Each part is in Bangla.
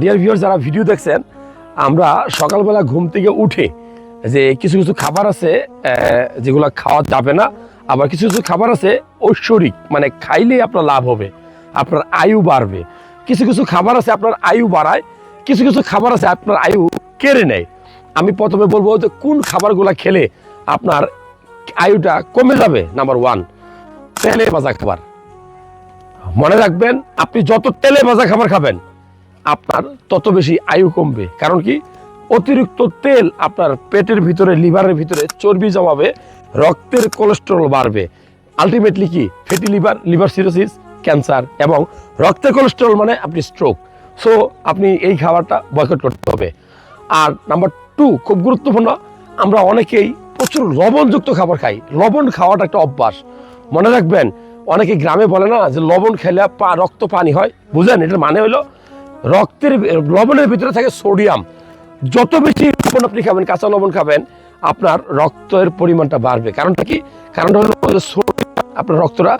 ডিয়ার ভিউয়ার যারা ভিডিও দেখছেন, আমরা সকালবেলা ঘুম থেকে উঠে যে কিছু কিছু খাবার আছে যেগুলো খাওয়া যাবে না, আবার কিছু কিছু খাবার আছে ঐশ্বরিক মানে খাইলে আপনার লাভ হবে, আপনার আয়ু বাড়বে। কিছু কিছু খাবার আছে আপনার আয়ু বাড়ায়, কিছু কিছু খাবার আছে আপনার আয়ু কেড়ে নেয়। আমি প্রথমে বলব যে কোন খাবারগুলো খেলে আপনার আয়ুটা কমে যাবে? নাম্বার ওয়ান তেলে ভাজা খাবার। মনে রাখবেন, আপনি যত তেলে ভাজা খাবার খাবেন আপনার তত বেশি আয়ু কমবে। কারণ কি? অতিরিক্ত তেল আপনার পেটের ভিতরে, লিভারের ভিতরে চর্বি জমাবে, রক্তের কোলেস্টেরল বাড়বে। আলটিমেটলি কি? Fatty liver liver cirrhosis cancer এবং রক্তের কোলেস্টেরল মানে আপনি স্ট্রোক সো আপনি এই খাবারটা বয়কট করতে হবে। আর নাম্বার টু খুব গুরুত্বপূর্ণ, আমরা অনেকেই প্রচুর লবণযুক্ত খাবার খাই। লবণ খাওয়াটা একটা অভ্যাস। মনে রাখবেন, অনেকে গ্রামে বলে না যে লবণ খেলে পা, রক্ত পানি হয়। বুঝলেন? এটার মানে হলো রক্তের লবণের ভিতরে থাকে সোডিয়াম। যত বেশি লবণ আপনি খাবেন, কাঁচা লবণ খাবেন, আপনার রক্তের পরিমাণটা বাড়বে। কারণটা কি? কারণটা হলো সোডিয়াম আপনার রক্তটা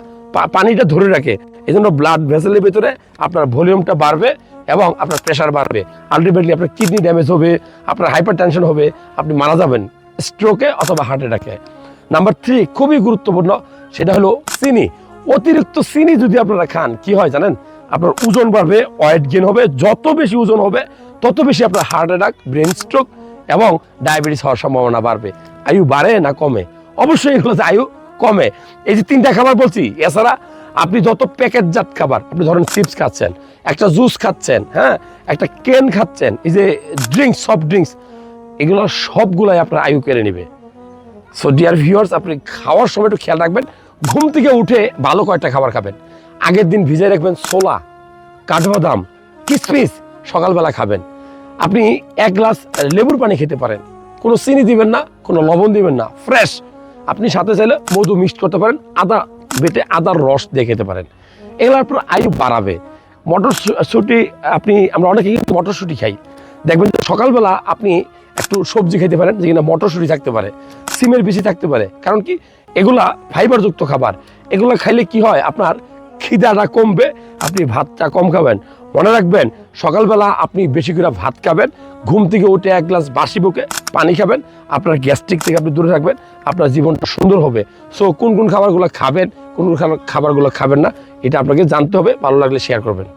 পানিটা ধরে রাখে। এই জন্য ব্লাড ভেসেলের ভিতরে আপনার ভলিউমটা বাড়বে এবং আপনার প্রেশার বাড়বে। আলটিমেটলি আপনার কিডনি ড্যামেজ হবে, আপনার হাইপার টেনশন হবে, আপনি মারা যাবেন স্ট্রোকে অথবা হার্ট অ্যাটাকে নাম্বার থ্রি খুবই গুরুত্বপূর্ণ, সেটা হলো চিনি। অতিরিক্ত চিনি যদি আপনারা খান, কি হয় জানেন? আপনার ওজন বাড়বে ওয়েট গেন হবে। যত বেশি ওজন হবে, তত বেশি আপনার হার্ট অ্যাটাক ব্রেন স্ট্রোক এবং ডায়াবেটিস হওয়ার সম্ভাবনা বাড়বে। আয়ু বাড়ে না কমে? অবশ্যই এগুলো আয়ু কমে। এই যে তিনটা খাবার বলছি, এছাড়া আপনি যত প্যাকেটজাত খাবার, আপনি ধরেন চিপস খাচ্ছেন, একটা জুস খাচ্ছেন হ্যাঁ? একটা কেন খাচ্ছেন, এই যে ড্রিঙ্কস সফট ড্রিঙ্কস এগুলো সবগুলাই আপনার আয়ু কেড়ে নেবে। সো ডিয়ার ভিউয়ার্স আপনি খাওয়ার সময় একটু খেয়াল রাখবেন। ঘুম থেকে উঠে ভালো কয়েকটা খাবার খাবেন। আগের দিন ভিজাই রাখবেন ছোলা, কাঠবাদাম, কিসমিস, সকালবেলা খাবেন। আপনি এক গ্লাস লেবুর পানি খেতে পারেন। কোনো চিনি দিবেন না, কোনো লবণ দিবেন না, ফ্রেশ। আপনি সাথে চাইলে মধু মিক্সড করতে পারেন, আদা বেটে আদার রস দিয়ে খেতে পারেন। এগুলো আপনার আয়ু বাড়াবে। মটরশুটি, আপনি, আমরা অনেকে কিন্তু মটরশুটি খাই। দেখবেন যে সকালবেলা আপনি একটু সবজি খেতে পারেন, যে যেখানে মটরশুটি থাকতে পারে, সিমের বেশি থাকতে পারে। কারণ কি? এগুলা ফাইবারযুক্ত খাবার। এগুলো খাইলে কি হয়? আপনার খিদাটা কমবে, আপনি ভাতটা কম খাবেন। মনে রাখবেন, সকালবেলা আপনি বেশি করে ভাত খাবেন, ঘুম থেকে উঠে এক গ্লাস বাসি বুকে পানি খাবেন, আপনার গ্যাস্ট্রিক থেকে আপনি দূরে থাকবেন, আপনার জীবনটা সুন্দর হবে। সো কোন কোন খাবারগুলো খাবেন, কোন কোন খাবারগুলো খাবেন না, এটা আপনাকে জানতে হবে, ভালো লাগলে শেয়ার করবেন।